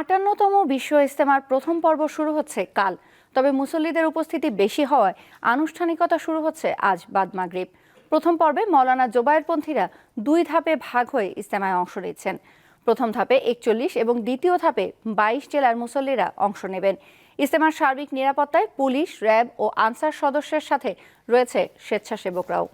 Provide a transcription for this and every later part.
আটান্নতম বিশ্ব ইস্তেমার প্রথম পর্ব শুরু হচ্ছে কাল। তবে মুসল্লিদের উপস্থিতি বেশি হওয়ায় আনুষ্ঠানিকতা শুরু হচ্ছে আজ বাদ মাগরিব। প্রথম পর্বে মৌলানা জোবায়েরপন্থীরা দুই ধাপে ভাগ হয়ে ইস্তেমায় অংশ নিচ্ছেন। প্রথম ধাপে একচল্লিশ এবং দ্বিতীয় ধাপে বাইশ জেলার মুসল্লিরা অংশ নেবেন। ইস্তেমার সার্বিক নিরাপত্তায় পুলিশ, র্যাব ও আনসার সদস্যের সাথে রয়েছে স্বেচ্ছাসেবকরাও।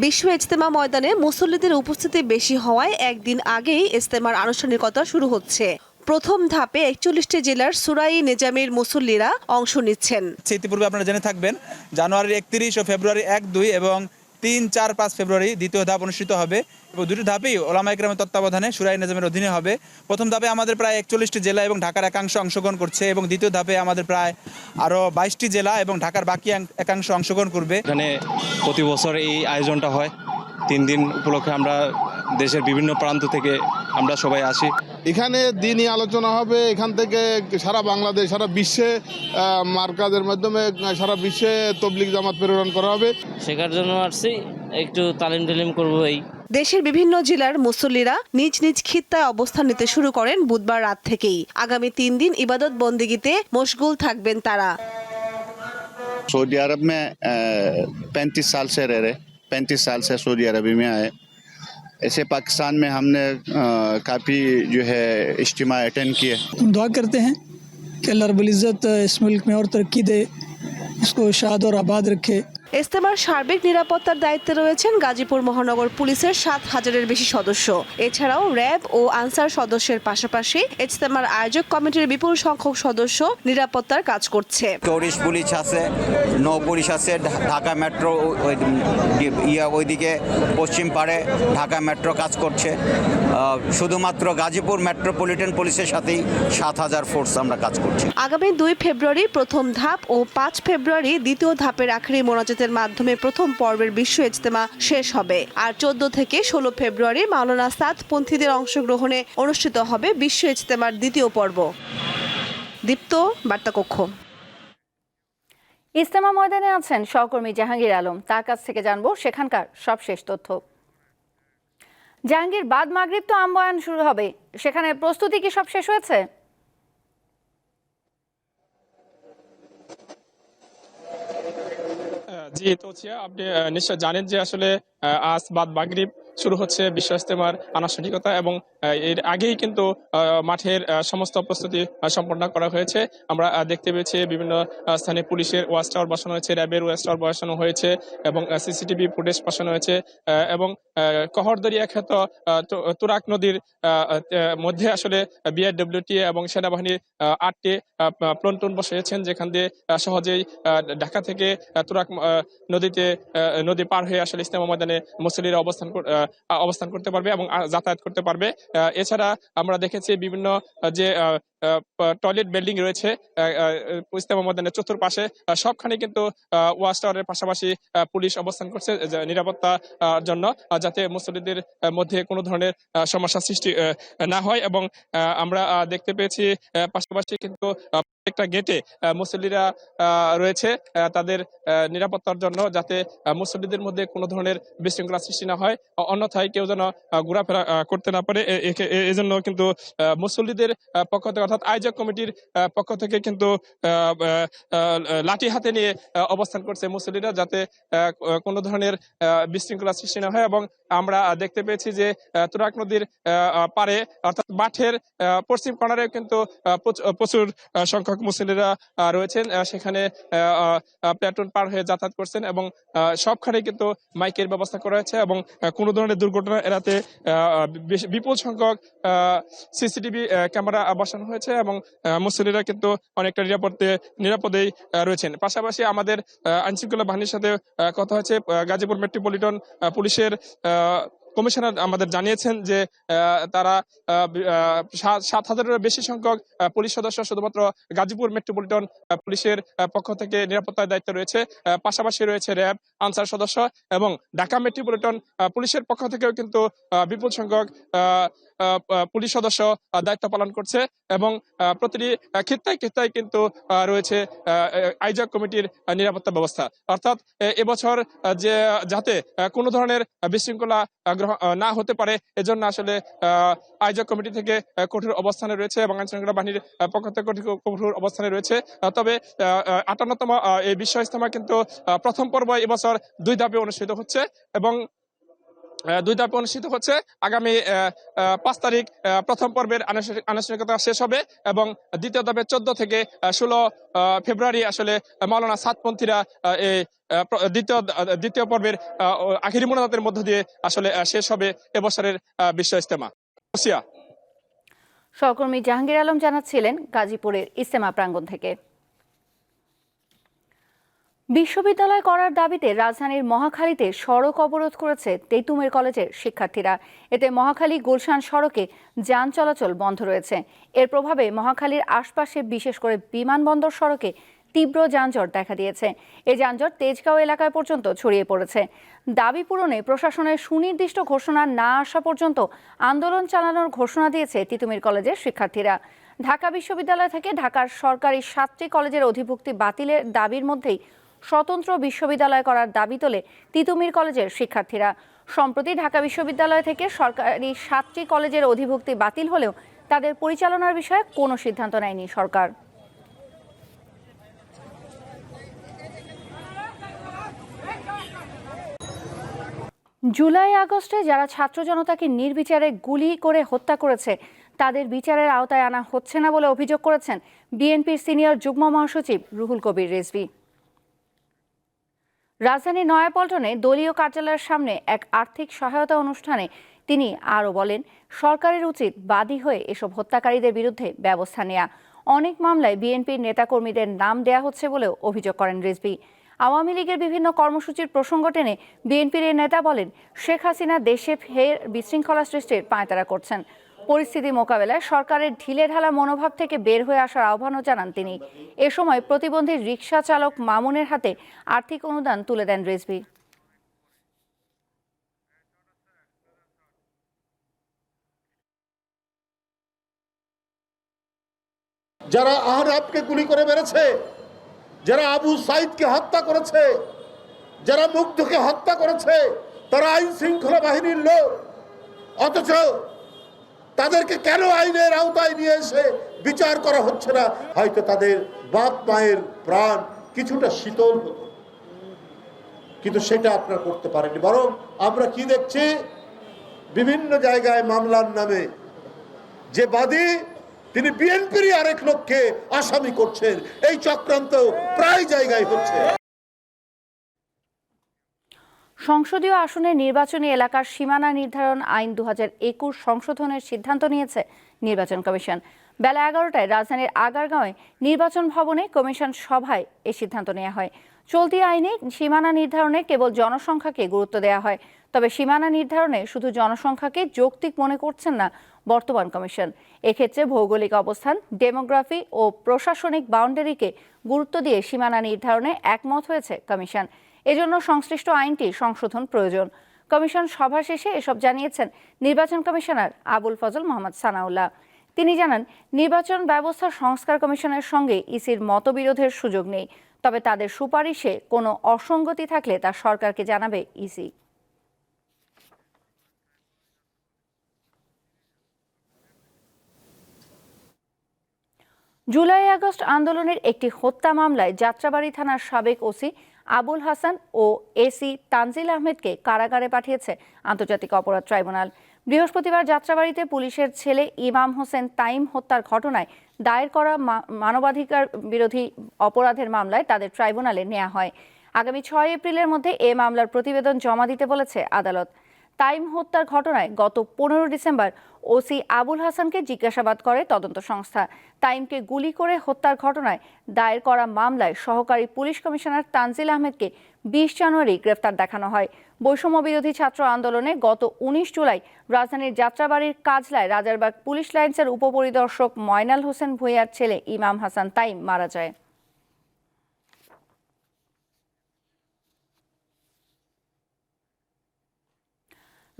বিশ্ব ইজতেমা ময়দানে মুসল্লিদের উপস্থিতি বেশি হওয়ায় একদিন আগেই ইজতেমার আনুষ্ঠানিকতা শুরু হচ্ছে। প্রথম ধাপে একচল্লিশটি জেলার সুরাই নিজামের মুসল্লিরা অংশ নিচ্ছেন। ইতিপূর্বে আপনারা জেনে থাকবেন জানুয়ারি একত্রিশ ও ফেব্রুয়ারি এক দুই এবং তিন, চার, পাঁচ ফেব্রুয়ারি দ্বিতীয় ধাপ অনুষ্ঠিত হবে এবং দুটি ধাপেই ওলামা একরামের তত্ত্বাবধানে সুরাই নিজামের অধীনে হবে। প্রথম ধাপে আমাদের প্রায় একচল্লিশটি জেলা এবং ঢাকার একাংশ অংশগ্রহণ করছে এবং দ্বিতীয় ধাপে আমাদের প্রায় আরও বাইশটি জেলা এবং ঢাকার বাকি একাংশ অংশগ্রহণ করবে। এখানে প্রতি বছর এই আয়োজনটা হয়। তিন দিন উপলক্ষে আমরা দেশের বিভিন্ন প্রান্ত থেকে আমরা সবাই আসি এখানে দিনই আলোচনা হবে এখান থেকে সারা বাংলাদেশ সারা বিশ্বে আহ, মার্কাজের মাধ্যমে সারা বিশ্বে তবলিগ জামাত প্রেরণ করা হবে শেখার জন্য আসছি একটু তালিম টালিম করবো এই দেশের বিভিন্ন জেলার মুসল্লিরা নিজ নিজ খিত্তায় অবস্থান নিতে শুরু করেন বুধবার রাত থেকেই আগামী তিন দিন ইবাদত বন্দিগিতে মশগুল থাকবেন তারা सऊदी अरब में पैंतीस साल से रह रहे पैंतीस साल से सऊदी अरबी में आए। ऐसे पाकिस्तान में हमने काफ़ी जो है इज्तम अटेंड किए। हम दुआ करते हैं कि अल्लाह रबुल्ज़त इस मुल्क में और तरक्की दे, इसको शाद और आबाद रखे। ইস্তেমার সার্বিক নিরাপত্তার দায়িত্বে রয়েছেন গাজীপুর মহানগর পুলিশের সাত হাজারের বেশি সদস্য। এছাড়াও র্যাব ও আনসার সদস্যের পাশাপাশি ইজতেমার আয়োজক কমিটির বিপুল সংখ্যক সদস্য নিরাপত্তার কাজ করছে। টুরিস্ট পুলিশ আছে, নৌ পুলিশ আছে ঢাকা মেট্রো ইয়া ওইদিকে পশ্চিম পাড়ে ঢাকা মেট্রো কাজ করছে। শুধুমাত্র গাজীপুর মেট্রোপলিটন পুলিশের সাথেই সাত হাজার ফোর্স আমরা কাজ করছি। আগামী দুই ফেব্রুয়ারি প্রথম ধাপ ও পাঁচ ফেব্রুয়ারি দ্বিতীয় ধাপের আখেরি মোনাজাতের মাধ্যমে প্রথম পর্বের বিশ্ব ইজতেমা শেষ হবে। আর চোদ্দ থেকে ষোলো ফেব্রুয়ারি মাওলানা সাদ পন্থীদের অংশগ্রহণে অনুষ্ঠিত হবে বিশ্ব ইজতেমার দ্বিতীয় পর্ব। দীপ্ত বার্তাকক্ষ। ইজতেমা ময়দানে আছেন সহকর্মী জাহাঙ্গীর আলম। তার কাছ থেকে জানব সেখানকার সবশেষ তথ্য। জাহাঙ্গীর, বাদ মাগরিব তো আম্বয়ান শুরু হবে। সেখানে প্রস্তুতি কি সব শেষ হয়েছে? জি, তো আপনি নিশ্চয় জানেন যে আসলে আজ বাদ মাগরীব শুরু হচ্ছে বিশ্ব ইস্তেমার আনুষ্ঠানিকতা এবং এর আগেই কিন্তু মাঠের সমস্ত প্রস্তুতি সম্পন্ন করা হয়েছে। আমরা দেখতে পেয়েছি বিভিন্ন স্থানে পুলিশের ওয়াচ টাওয়ার বসানো হয়েছে, র্যাবের ওয়াচ টাওয়ার বসানো হয়েছে এবং সিসিটিভি ফুটেজ বসানো হয়েছে এবং কহরদরিয়া খ্যাত তুরাক নদীর মধ্যে আসলে বিআরডব্লিউটি এবং সেনাবাহিনীর আটটি প্লন্টন বসিয়েছেন, যেখান দিয়ে সহজেই ঢাকা থেকে তুরাক নদীতে নদী পার হয়ে আসলে ইসলামা ময়দানে মুসলিরা অবস্থান অবস্থান করতে পারবে এবং যাতায়াত করতে পারবে। এছাড়া আমরা দেখেছি বিভিন্ন যে টয়লেট বিল্ডিং রয়েছে আহ, ময়দানের চতুর্পাশে সবখানে কিন্তু ওয়াচ টাওয়ারের পাশাপাশি পুলিশ অবস্থান করছে নিরাপত্তা জন্য যাতে মুসলিদের মধ্যে কোনো ধরনের সমস্যা সৃষ্টি না হয় এবং আমরা দেখতে পেয়েছি পাশাপাশি কিন্তু প্রত্যেকটা গেটে মুসল্লিরা রয়েছে তাদের নিরাপত্তার জন্য যাতে মুসল্লিদের মধ্যে কোনো ধরনের বিশৃঙ্খলা সৃষ্টি না হয়। অন্যথায় কেউ যেন ঘোরাফেরা করতে না পারে এজন্য কিন্তু মুসল্লিদের পক্ষ থেকে অর্থাৎ আয়োজক কমিটির পক্ষ থেকে কিন্তু লাঠি হাতে নিয়ে অবস্থান করছে মুসল্লিরা যাতে কোনো ধরনের বিশৃঙ্খলা সৃষ্টি না হয় এবং আমরা দেখতে পেয়েছি যে তুরাগ নদীর পারে অর্থাৎ মাঠের পশ্চিম কর্নারে কিন্তু প্রচুর আহ, সংখ্যক মুসলিরা রয়েছেন সেখানে প্ল্যাটুন পার হয়ে যাতায়াত করছেন এবং সবখানে কিন্তু মাইকের ব্যবস্থা করা হয়েছে এবং কোনো ধরনের দুর্ঘটনা এড়াতে বিপুল সংখ্যক সিসিটিভি ক্যামেরা বসানো হয়েছে এবং মুসলিরা কিন্তু অনেকটা নিরাপদে, নিরাপদেই রয়েছেন। পাশাপাশি আমাদের আইন শৃঙ্খলা বাহিনীর সাথে কথা হয়েছে গাজীপুর মেট্রোপলিটন পুলিশের কমিশনার আমাদের জানিয়েছেন যে তারা সাত- হাজারের বেশি সংখ্যক পুলিশ সদস্য শুধুমাত্র গাজীপুর মেট্রোপলিটন পুলিশের পক্ষ থেকে নিরাপত্তার দায়িত্ব রয়েছে। পাশাপাশি রয়েছে র্যাব, আনসার সদস্য এবং ঢাকা মেট্রোপলিটন পুলিশের পক্ষ থেকেও কিন্তু বিপুল সংখ্যক পুলিশ সদস্য দায়িত্ব পালন করছে এবং প্রতিটি খিত্তায় খিত্তায় কিন্তু রয়েছে আইজক কমিটির নিরাপত্তা ব্যবস্থা। অর্থাৎ এবছর যে, যাতে কোনো ধরনের বিশৃঙ্খলা না হতে পারে, এজন্য আসলে আয়োজক কমিটি থেকে কঠোর অবস্থানে রয়েছে এবং আইন শৃঙ্খলা বাহিনীর পক্ষ থেকে কঠোর অবস্থানে রয়েছে। তবে আটান্নতম এই বিশ্ব ইজতেমা কিন্তু প্রথম পর্ব এবছর দুই ধাপে অনুষ্ঠিত হচ্ছে এবং দুই ধাপে অনুষ্ঠিত হচ্ছে, আগামী পাঁচ তারিখ প্রথম পর্বের আনুষ্ঠানিক- আনুষ্ঠানিকতা শেষ হবে এবং দ্বিতীয় ধাপে চোদ্দ থেকে ষোলো ফেব্রুয়ারি আসলে মাওলানা সাতপন্থীরা এই দ্বিতীয় দ্বিতীয় পর্বের আখিরি মোনাজাতের মধ্য দিয়ে আসলে শেষ হবে এবছরের বিশ্ব রুশিয়া সহকর্মী জাহাঙ্গীর আলম জানাচ্ছিলেন গাজীপুরের ইস্তেমা প্রাঙ্গণ থেকে। বিশ্ববিদ্যালয় করার দাবিতে রাজধানীর মহাখালীতে সড়ক অবরোধ করেছে তেতুমের কলেজের শিক্ষার্থীরা। এতে মহাখালী গুলশান সড়কে যান চলাচল বন্ধ রয়েছে। এর প্রভাবে মহাখালীর আশপাশে বিশেষ করে বিমানবন্দর সড়কে তীব্র যানজট দেখা দিয়েছে। এই যানজট তেজগাঁও এলাকায় পর্যন্ত ছড়িয়ে পড়েছে। দাবি পূরণে প্রশাসনের সুনির্দিষ্ট ঘোষণা না আসা পর্যন্ত আন্দোলন চালানোর ঘোষণা দিয়েছে তিতুমির কলেজের শিক্ষার্থীরা। ঢাকা বিশ্ববিদ্যালয় থেকে ঢাকার সরকারি সাতটি কলেজের অধিভুক্তি বাতিলের দাবির মধ্যেই স্বতন্ত্র বিশ্ববিদ্যালয় করার দাবি তোলে তিতুমির কলেজের শিক্ষার্থীরা। সম্প্রতি ঢাকা বিশ্ববিদ্যালয় থেকে সরকারি সাতটি কলেজের অধিভুক্তি বাতিল হলেও তাদের পরিচালনার বিষয়ে কোনো সিদ্ধান্ত নেয়নি সরকার। জুলাই আগস্টে যারা ছাত্র জনতাকে নির্বিচারে গুলি করে হত্যা করেছে, তাদের বিচারের আওতায় আনা হচ্ছে না বলে অভিযোগ করেছেন বিএনপির সিনিয়র যুগ্ম মহাসচিব রুহুল কবির রেজভি। রাজধানীর নয়াপল্টনে দলীয় কার্যালয়ের সামনে এক আর্থিক সহায়তা অনুষ্ঠানে তিনি আরও বলেন, সরকারের উচিত বাদী হয়ে এসব হত্যাকারীদের বিরুদ্ধে ব্যবস্থা নেয়া। অনেক মামলায় বিএনপির নেতাকর্মীদের নাম দেয়া হচ্ছে বলেও অভিযোগ করেন রিজভি। আওয়ামী লীগের বিভিন্ন কর্মসূচির প্রসঙ্গ টেনে বিএনপির নেতা বলেন, শেখ হাসিনা দেশে ফের বিশৃঙ্খলা সৃষ্টির পায়তারা করছেন। পরিস্থিতি মোকাবেলায় সরকারের ঢিলে ঢালা মনোভাব থেকে বের হয়ে আসার আহ্বানও জানান তিনি। এ সময় প্রতিবন্ধী রিকশা চালক মামুনের হাতে আর্থিক অনুদান তুলে দেন রেজভি। যারা আহরাবকে গুলি করে মেরেছে, যারা আবু সাইদকে হত্যা করেছে, যারা মুগ্ধকে হত্যা করেছে, তারা আইন শৃঙ্খলা বাহিনীর লোক। অথচ তাদেরকে কেন আইনের আওতায় নিয়ে এসে বিচার করা হচ্ছে না? হয়তো তাদের বাপ মায়ের প্রাণ কিছুটা শীতল হতো। কিন্তু সেটা আপনারা করতে পারেননি। বরং আমরা কি দেখছি? বিভিন্ন জায়গায় মামলার নামে যে বাদী, তিনি বিএনপির আরেক লোককে আসামি করছেন। এই চক্রান্ত প্রায় জায়গায় হচ্ছে। সংসদীয় আসনের নির্বাচনী এলাকার সীমানা নির্ধারণ আইন দু একুশ সংশোধনের সিদ্ধান্ত নিয়েছে নির্বাচন কমিশন। বেলা এগারোটায় রাজধানীর আগারগাঁওয়ে নির্বাচন ভবনে কমিশন সভায় এ সিদ্ধান্ত নেওয়া হয়। চলতি আইনে সীমানা নির্ধারণে কেবল জনসংখ্যাকে গুরুত্ব দেওয়া হয়, তবে সীমানা নির্ধারণে শুধু জনসংখ্যাকে যৌক্তিক মনে করছেন না বর্তমান কমিশন। এক্ষেত্রে ভৌগোলিক অবস্থান, ডেমোগ্রাফি ও প্রশাসনিক বাউন্ডারিকে গুরুত্ব দিয়ে সীমানা নির্ধারণে একমত হয়েছে কমিশন। এজন্য সংশ্লিষ্ট আইনটি সংশোধন প্রয়োজন। কমিশন সভা শেষে এসব জানিয়েছেন নির্বাচন কমিশনার আবুল ফজল মোহাম্মদ সানাউল্লাহ। তিনি জানান, নির্বাচন ব্যবস্থা সংস্কার কমিশনের সঙ্গে ইসির মতবিরোধের সুযোগ নেই, তবে তাদের সুপারিশে কোনো অসঙ্গতি থাকলে তা সরকারকে জানাবে ইসি। জুলাই আগস্ট আন্দোলনের একটি হত্যা মামলায় যাত্রাবাড়ি থানার সাবেক ওসি আবুল হাসান ও এসি তানজিল আহমেদকে কারাগারে পাঠিয়েছে আন্তর্জাতিক অপরাধ ট্রাইব্যুনাল। বৃহস্পতিবার যাত্রাবাড়িতে পুলিশের ছেলে ইমাম হোসেন তাইম হত্যার ঘটনায় দায়ের করা মানবাধিকার বিরোধী অপরাধের মামলায় তাদের ট্রাইব্যুনালে নেওয়া হয়। আগামী ছয় এপ্রিলের মধ্যে এ মামলার প্রতিবেদন জমা দিতে বলেছে আদালত। তাইম হত্যার ঘটনায় গত পনেরো ডিসেম্বর ওসি আবুল হাসানকে জিজ্ঞাসাবাদ করে তদন্ত সংস্থা। তাইমকে গুলি করে হত্যার ঘটনায় দায়ের করা মামলায় সহকারী পুলিশ কমিশনার তানজিল আহমেদকে বিশ জানুয়ারি গ্রেফতার দেখানো হয়। বৈষম্য বিরোধী ছাত্র আন্দোলনে গত উনিশ জুলাই রাজধানীর যাত্রাবাড়ির কাজলায় রাজারবাগ পুলিশ লাইন্সের উপপরিদর্শক ময়নাল হোসেন ভূঁইয়ার ছেলে ইমাম হাসান তাইম মারা যায়।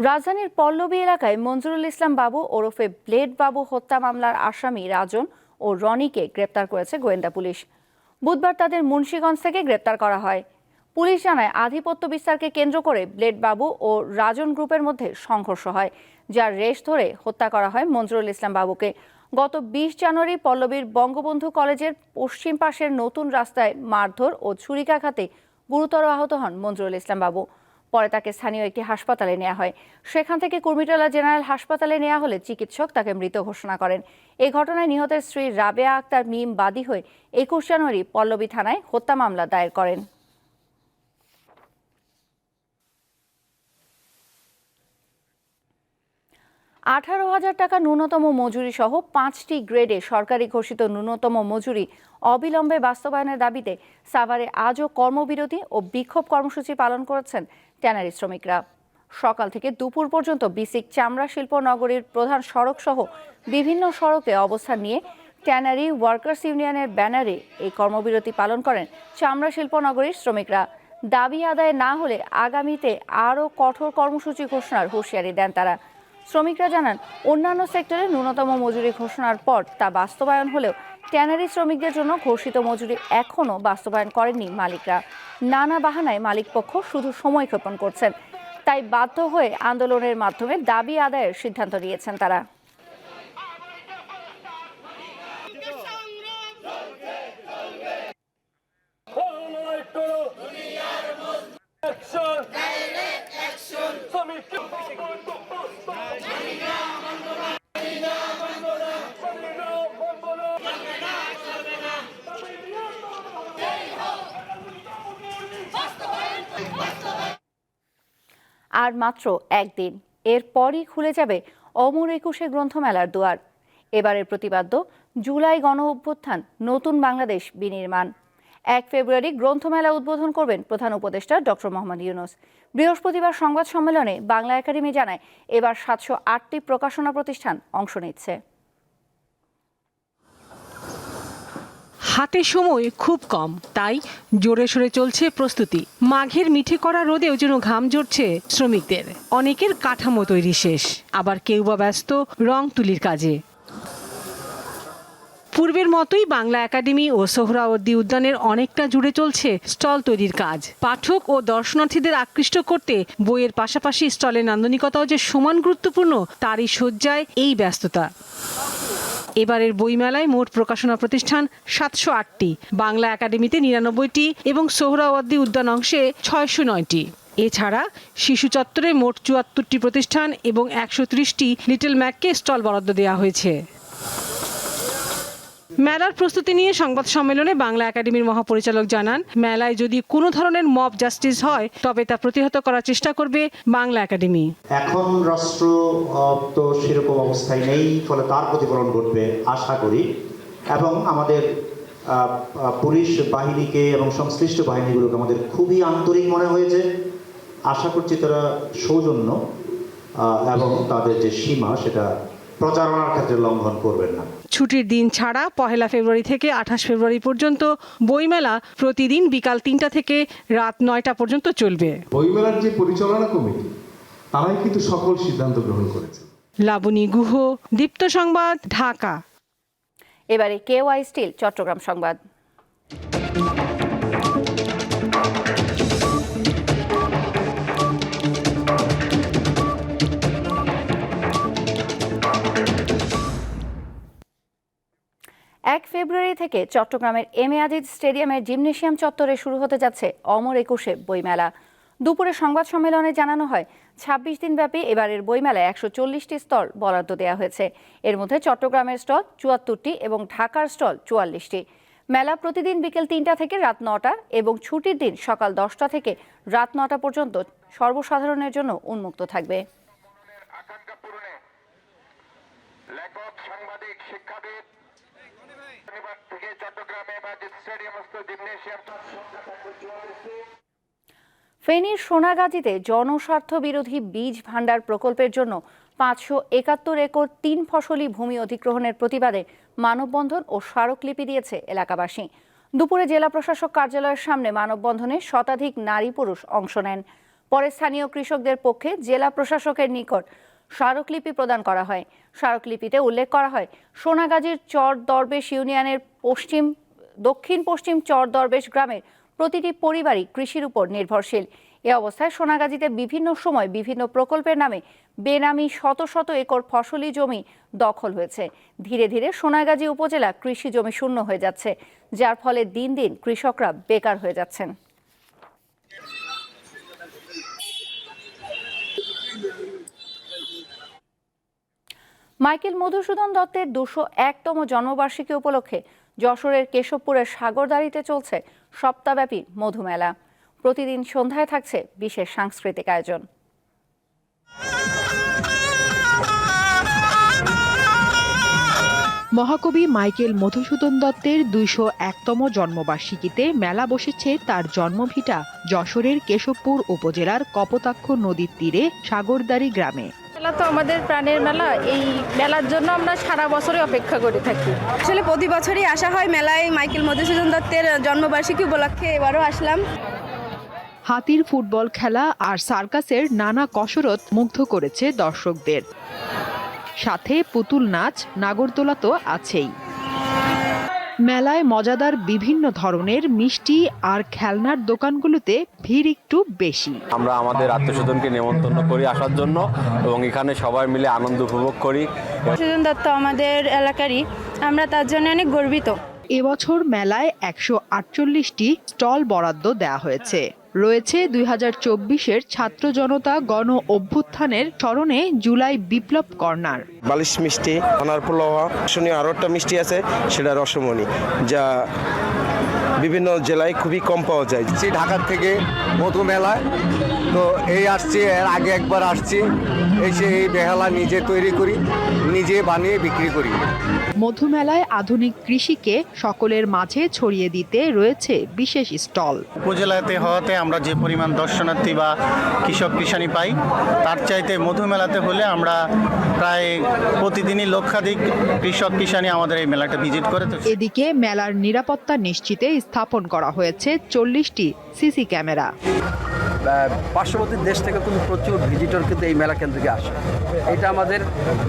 রাজধানীর পল্লবী এলাকায় মঞ্জুরুল ইসলাম বাবু ওরফে ব্লেড বাবু হত্যা মামলার আসামি রাজন ও রনিকে গ্রেপ্তার করেছে গোয়েন্দা পুলিশ। বুধবার তাদের মুন্সীগঞ্জ থেকে গ্রেপ্তার করা হয়। পুলিশ জানায়, আধিপত্য বিস্তারকে কেন্দ্র করে ব্লেড বাবু ও রাজন গ্রুপের মধ্যে সংঘর্ষ হয়, যার রেশ ধরে হত্যা করা হয় মঞ্জুরুল ইসলাম বাবুকে। গত বিশ জানুয়ারি পল্লবীর বঙ্গবন্ধু কলেজের পশ্চিম পাশের নতুন রাস্তায় মারধর ও ছুরিকাঘাতে গুরুতর আহত হন মঞ্জুরুল ইসলাম বাবু। পরে তাকে স্থানীয় একটি হাসপাতালে নেওয়া হয়। সেখান থেকে কুর্মিটোলা জেনারেল হাসপাতালে নেওয়া হলে চিকিৎসক তাকে মৃত ঘোষণা করেন। এই ঘটনায় নিহতের স্ত্রী রাবেয়া আক্তার মিম বাদী হয়ে একুশ জানুয়ারি পল্লবী থানায় হত্যা মামলা দায়ের করেন। আঠারো হাজার টাকা ন্যূনতম মজুরি সহ পাঁচটি গ্রেডে সরকারি ঘোষিত ন্যূনতম মজুরি অবিলম্বে বাস্তবায়নের দাবিতে সাভারে আজও কর্মবিরতি ও বিক্ষোভ কর্মসূচি পালন করেছেন ট্যানারি শ্রমিকরা। সকাল থেকে দুপুর পর্যন্ত বিসিক চামড়া শিল্প নগরীর প্রধান সড়ক সহ বিভিন্ন সড়কে অবস্থান নিয়ে ট্যানারি ওয়ার্কার্স ইউনিয়নের ব্যানারে এই কর্মবিরতি পালন করেন চামড়া শিল্প নগরীর শ্রমিকরা। দাবি আদায় না হলে আগামীতে আরও কঠোর কর্মসূচি ঘোষণার হুঁশিয়ারি দেন তারা। শ্রমিকরা জানান, অন্যান্য সেক্টরে ন্যূনতম মজুরি ঘোষণার পর তা বাস্তবায়ন হলেও ট্যানারি শ্রমিকদের জন্য ঘোষিত মজুরি এখনও বাস্তবায়ন করেননি মালিকরা। নানা বাহানায় মালিকপক্ষ শুধু সময় ক্ষেপণ করছেন। তাই বাধ্য হয়ে আন্দোলনের মাধ্যমে দাবি আদায়ের সিদ্ধান্ত নিয়েছেন তারা। আর মাত্র একদিন। এরপরই খুলে যাবে অমর একুশে গ্রন্থমেলার দুয়ার। এবারের প্রতিপাদ্য, জুলাই গণ অভ্যুত্থান, নতুন বাংলাদেশ বিনির্মাণ। এক ফেব্রুয়ারি গ্রন্থমেলা উদ্বোধন করবেন প্রধান উপদেষ্টা ডক্টর মোহাম্মদ ইউনুস। বৃহস্পতিবার সংবাদ সম্মেলনে বাংলা একাডেমি জানায়, এবার সাতশো আটটি প্রকাশনা প্রতিষ্ঠান অংশ নিচ্ছে। হাতে সময় খুব কম, তাই জোরে সোরে চলছে প্রস্তুতি। মাঘের মিঠে করা রোদেও যেন ঘাম জড়ছে শ্রমিকদের। অনেকের কাঠামো তৈরি শেষ, আবার কেউ বা ব্যস্ত রং তুলির কাজে। পূর্বের মতোই বাংলা একাডেমি ও সোহরাওয়ার্দী উদ্যানের অনেকটা জুড়ে চলছে স্টল তৈরির কাজ। পাঠক ও দর্শনার্থীদের আকৃষ্ট করতে বইয়ের পাশাপাশি স্টলের নান্দনিকতাও যে সমান গুরুত্বপূর্ণ, তারই সজ্জায় এই ব্যস্ততা। এবারের বইমেলায় মোট প্রকাশনা প্রতিষ্ঠান সাতশো আটটি, বাংলা একাডেমিতে নিরানব্বইটি এবং সোহরাওয়ার্দী উদ্যান অংশে ছয়শো নয়টি। এছাড়া শিশু চত্বরে মোট চুয়াত্তরটি প্রতিষ্ঠান এবং একশো ত্রিশটি লিটল ম্যাককে স্টল বরাদ্দ দেওয়া হয়েছে। মেলার প্রস্তুতি নিয়ে সংবাদ সম্মেলনে বাংলা একাডেমির মহাপরিচালক জানান, মেলায় যদি কোনো ধরনের মব জাস্টিস হয়, তবে তা প্রতিহত করার চেষ্টা করবে বাংলা একাডেমি। এখন রাষ্ট্র তো সেরকম অবস্থায় নেই, ফলে তার প্রতিফলন ঘটবে, আশা করি। এবং আমাদের পুলিশ বাহিনীকে এবং সংশ্লিষ্ট বাহিনীগুলোকে আমাদের খুবই আন্তরিক মনে হয়েছে। আশা করছি তারা সৌজন্য এবং তাদের যে সীমা সেটা প্রচারণার ক্ষেত্রে লঙ্ঘন করবেন না। ছুটির দিন ছাড়া পহেলা ফেব্রুয়ারি থেকে আঠাশ ফেব্রুয়ারি পর্যন্ত বইমেলা প্রতিদিন বিকাল তিনটা থেকে রাত নয়টা পর্যন্ত চলবে। বইমেলার যে পরিচালনা কমিটি তারাই কিন্তু সকল সিদ্ধান্ত গ্রহণ করেছে। লাবণী গুহ দীপ্ত সংবাদ ঢাকা। এবারে কেওয়াই স্টিল চট্টগ্রাম সংবাদ। এক ফেব্রুয়ারি থেকে চট্টগ্রামের এম এ আজিজ স্টেডিয়ামের জিমনেশিয়াম চত্বরে শুরু হতে যাচ্ছে অমর একুশে বইমেলা। দুপুরে সংবাদ সম্মেলনে জানানো হয়, ছাব্বিশ দিনব্যাপী এবারের বইমেলায় একশো চল্লিশটি স্টল বরাদ্দ দেওয়া হয়েছে। এর মধ্যে চট্টগ্রামের স্টল চুয়াত্তরটি এবং ঢাকার স্টল চুয়াল্লিশটি। মেলা প্রতিদিন বিকেল তিনটা থেকে রাত নটা এবং ছুটির দিন সকাল দশটা থেকে রাত নটা পর্যন্ত সর্বসাধারণের জন্য উন্মুক্ত থাকবে। লেখক, সাংবাদিক, শিক্ষাবিদ ফেনীর সোনাগাজীতে জনস্বার্থ বিরোধী বীজ ভাণ্ডার প্রকল্পের জন্য পাঁচশো একাত্তর একর তিন ফসলি ভূমি অধিগ্রহণের প্রতিবাদে মানববন্ধন ও স্মারকলিপি দিয়েছে এলাকাবাসী। দুপুরে জেলা প্রশাসক কার্যালয়ের সামনে মানববন্ধনে শতাধিক নারী পুরুষ অংশ নেন। পরে স্থানীয় কৃষকদের পক্ষে জেলা প্রশাসকের নিকট স্মারকলিপি প্রদান করা হয়। স্মারকলিপিতে উল্লেখ করা হয়, সোনাগাজীর চর দরবেশ ইউনিয়নের পশ্চিম, দক্ষিণ পশ্চিম চর দরবেশ গ্রামের প্রতিটি পরিবারই কৃষির উপর নির্ভরশীল। এ অবস্থায় সোনাগাজীতে বিভিন্ন সময় বিভিন্ন প্রকল্পের নামে বেনামি শত শত একর ফসলি জমি দখল হয়েছে। ধীরে ধীরে সোনাগাজী উপজেলা কৃষি জমি শূন্য হয়ে যাচ্ছে, যার ফলে দিন দিন কৃষকরা বেকার হয়ে যাচ্ছেন। মাইকেল মধুসূদন দত্তের দুশো একতম জন্মবার্ষিকী উপলক্ষে যশোরের কেশবপুরের সাগরদাড়িতে চলছে সপ্তাহব্যাপী মধুমেলা। প্রতিদিন সন্ধ্যায় থাকছে বিশেষ সাংস্কৃতিক আয়োজন। মহাকবি মাইকেল মধুসূদন দত্তের দুইশো একতম জন্মবার্ষিকীতে মেলা বসেছে তার জন্মভিটা যশোরের কেশবপুর উপজেলার কপোতাক্ষ নদীর তীরে সাগরদাড়ি গ্রামে। মেলা তো আমাদের প্রাণের মেলা। এই মেলার জন্য আমরা সারা বছরই অপেক্ষা করে থাকি। আসলে প্রতি বছরই আসা হয় মেলায়। মাইকেল মধুসূদন দত্তের জন্মবার্ষিকী উপলক্ষে এবারও আসলাম। হাতির ফুটবল খেলা আর সার্কাসের নানা কসরত মুগ্ধ করেছে দর্শকদের। সাথে পুতুল নাচ নাগরদোলা তো আছেই। মেলায় মজাদার বিভিন্ন ধরনের মিষ্টি আর খেলনার দোকানগুলোতে ভিড় একটু বেশি। আমরা আমাদের আত্মীয়স্বজনকে নেমন্তন্ন করি আসার জন্য এবং এখানে সবাই মিলে আনন্দ উপভোগ করি। সুজন দত্ত আমাদের এলাকারই আমরা তার জন্য অনেক গর্বিত। এবছর মেলায় একশো আটচল্লিশটি স্টল বরাদ্দ দেওয়া হয়েছে। রয়েছে দুই হাজার চব্বিশের ছাত্র জনতা গণ অভ্যুত্থানের স্মরণে জুলাই বিপ্লব কর্নার। বালিশ মিষ্টি অনার পোলাওয়া শুনি আরও একটা মিষ্টি আছে, সেটা রসমণি, যা বিভিন্ন জেলায় খুবই কম পাওয়া যায়। ঢাকার থেকে মধু মেলায় তো এই আসছি এর আগে একবার আসছি। এসে এই বেহালা নিজে তৈরি করি নিজে বানিয়ে বিক্রি করি। মধুমেলায় আধুনিক কৃষিকে সকলের মাঝে ছড়িয়ে দিতে রয়েছে বিশেষ স্টল। উপজেলাতে হওয়াতে আমরা যে পরিমাণ দর্শনার্থী বা কৃষক কৃষানি পাই তার চাইতে মধু মেলাতে হলে আমরা প্রায় প্রতিদিনই লক্ষাধিক কৃষক কৃষানি আমাদের এই মেলাটা ভিজিট করে তো এদিকে মেলার নিরাপত্তা নিশ্চিতে স্থাপন করা হয়েছে চল্লিশটি সিসি ক্যামেরা। পার্শ্ববর্তী দেশ থেকে কিন্তু প্রচুর ভিজিটর কিন্তু এই মেলা কেন্দ্রে আসে। এটা আমাদের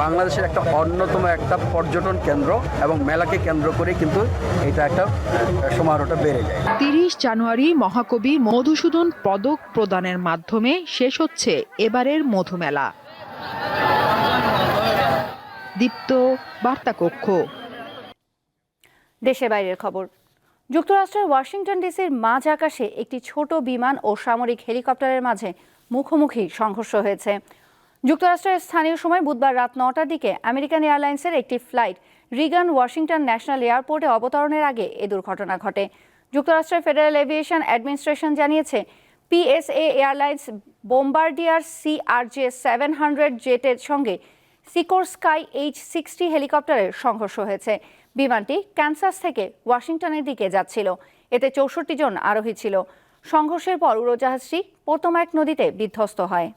বাংলাদেশের একটা অন্যতম একটা পর্যটন কেন্দ্র এবং মেলাকে কেন্দ্র করে কিন্তু এটা একটা সমারোহটা বেড়ে যায়। তিরিশ জানুয়ারি মহাকবি মধুসূদন পদক প্রদানের মাধ্যমে শেষ হচ্ছে এবারের মধুমেলা। দীপ্ত বার্তা কক্ষ দেশে বাইরের খবর। যুক্তরাষ্ট্রের ওয়াশিংটন ডিসির মাঝ আকাশে একটি ছোট বিমান ও সামরিক হেলিকপ্টারের মাঝে মুখোমুখি সংঘর্ষ হয়েছে। যুক্তরাষ্ট্রের স্থানীয় সময় বুধবার রাত নটার দিকে আমেরিকান এয়ারলাইন্সের একটি ফ্লাইট রিগান ওয়াশিংটন ন্যাশনাল এয়ারপোর্টে অবতরণের আগে এ দুর্ঘটনা ঘটে। যুক্তরাষ্ট্রের ফেডারেল এভিয়েশন অ্যাডমিনিস্ট্রেশন জানিয়েছে, PSA Airlines Bombardier CRJ seven hundred জেটের সঙ্গে সিকোর স্কাই এইচ সিক্সটি হেলিকপ্টারের সংঘর্ষ হয়েছে। বিমানটি ক্যানসাস থেকে ওয়াশিংটনের দিকে যাচ্ছিল। এতে চৌষট্টি জন আরোহী ছিল। সংঘর্ষের পর উড়োজাহাজটি পোতোম্যাক নদীতে বিধ্বস্ত হয়।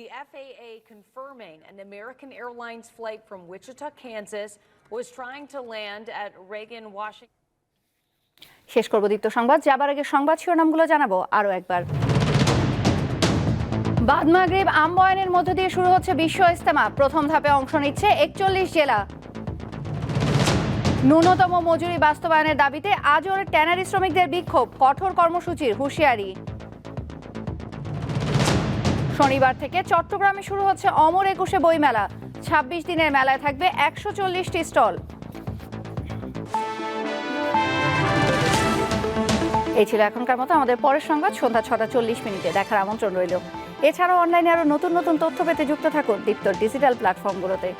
The FAA confirming an American Airlines flight from Wichita, Kansas was trying to land at Reagan, Washington. শেষ করব দীপ্ত সংবাদ। যাবার আগে সংবাদ শিরোনামগুলো জানাব আরও একবার। বাদ মাগরিব আমবয়ানের মধ্য দিয়ে শুরু হচ্ছে বিশ্ব ইস্তেমা প্রথম ধাপে অংশ নিচ্ছে একচল্লিশ জেলা। ন্যূনতম মজুরি বাস্তবায়নের দাবিতে আজও ট্যানারি শ্রমিকদের বিক্ষোভ। কঠোর কর্মসূচির হুঁশিয়ারি। শনিবার থেকে চট্টগ্রামে শুরু হচ্ছে অমর একুশে বইমেলা। ছাব্বিশ দিনের মেলায় থাকবে একশো চল্লিশটি স্টল। এই ছিল এখনকার মতো। আমাদের পরের সংবাদ সন্ধ্যা ছটা চল্লিশ মিনিটে। দেখার আমন্ত্রণ রইল। এছাড়াও অনলাইনে আরও নতুন নতুন তথ্য পেতে যুক্ত থাকুন দীপ্ত ডিজিটাল প্ল্যাটফর্মগুলোতে।